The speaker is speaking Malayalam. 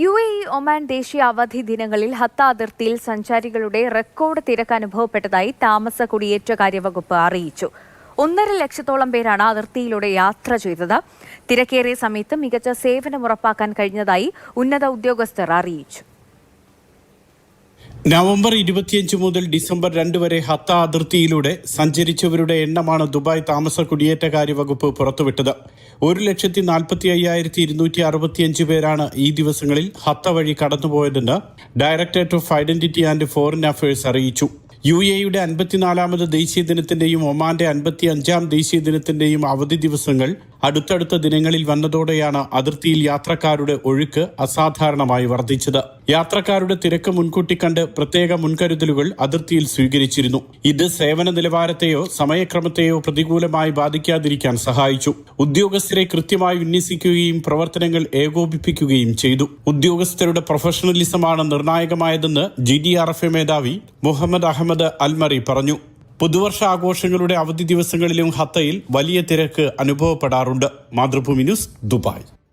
യു എ ഇ ഒമാൻ ദേശീയ അവധി ദിനങ്ങളിൽ ഹത്ത അതിർത്തിയിൽ സഞ്ചാരികളുടെ റെക്കോർഡ് തിരക്ക് അനുഭവപ്പെട്ടതായി താമസ കുടിയേറ്റകാര്യ വകുപ്പ് അറിയിച്ചു. ഒന്നര ലക്ഷത്തോളം പേരാണ് അതിർത്തിയിലൂടെ യാത്ര ചെയ്തത്. തിരക്കേറിയ സമയത്ത് മികച്ച സേവനം ഉറപ്പാക്കാൻ കഴിഞ്ഞതായി ഉന്നത ഉദ്യോഗസ്ഥർ അറിയിച്ചു. നവംബർ ഇരുപത്തിയഞ്ച് മുതൽ ഡിസംബർ രണ്ട് വരെ ഹത്ത അതിർത്തിയിലൂടെ സഞ്ചരിച്ചവരുടെ എണ്ണമാണ് ദുബായ് താമസ കുടിയേറ്റകാര്യ വകുപ്പ് പുറത്തുവിട്ടത്. ഒരു ലക്ഷത്തി നാൽപ്പത്തി അയ്യായിരത്തി ഇരുന്നൂറ്റി അറുപത്തിയഞ്ച് പേരാണ് ഈ ദിവസങ്ങളിൽ ഹത്ത വഴി കടന്നുപോയതെന്ന് directorate of identity and foreign affairs അറിയിച്ചു. യു എയുടെ അൻപത്തിനാലാമത് ദേശീയ ദിനത്തിന്റെയും ഒമാന്റെ അൻപത്തി അഞ്ചാം ദേശീയ ദിനത്തിന്റെയും അവധി ദിവസങ്ങൾ അടുത്തടുത്ത ദിനങ്ങളിൽ വന്നതോടെയാണ് അതിർത്തിയിൽ യാത്രക്കാരുടെ ഒഴുക്ക് അസാധാരണമായി വർദ്ധിച്ചത്. യാത്രക്കാരുടെ തിരക്ക് മുൻകൂട്ടി കണ്ട് പ്രത്യേക മുൻകരുതലുകൾ അതിർത്തിയിൽ സ്വീകരിച്ചിരുന്നു. ഇത് സേവന നിലവാരത്തെയോ സമയക്രമത്തെയോ പ്രതികൂലമായി ബാധിക്കാതിരിക്കാൻ സഹായിച്ചു. ഉദ്യോഗസ്ഥരെ കൃത്യമായി വിന്യസിക്കുകയും പ്രവർത്തനങ്ങൾ ഏകോപിപ്പിക്കുകയും ചെയ്തു. ഉദ്യോഗസ്ഥരുടെ പ്രൊഫഷണലിസമാണ് നിർണായകമായതെന്ന് ജി ഡി ആർ എഫ് മേധാവി മുഹമ്മദ് അഹമ്മദ് അൽമറി പറഞ്ഞു. പുതുവർഷ ആഘോഷങ്ങളുടെ അവധി ദിവസങ്ങളിലും ഹത്തയിൽ വലിയ തിരക്ക് അനുഭവപ്പെടാറുണ്ട്. Mathrubhumi news Dubai.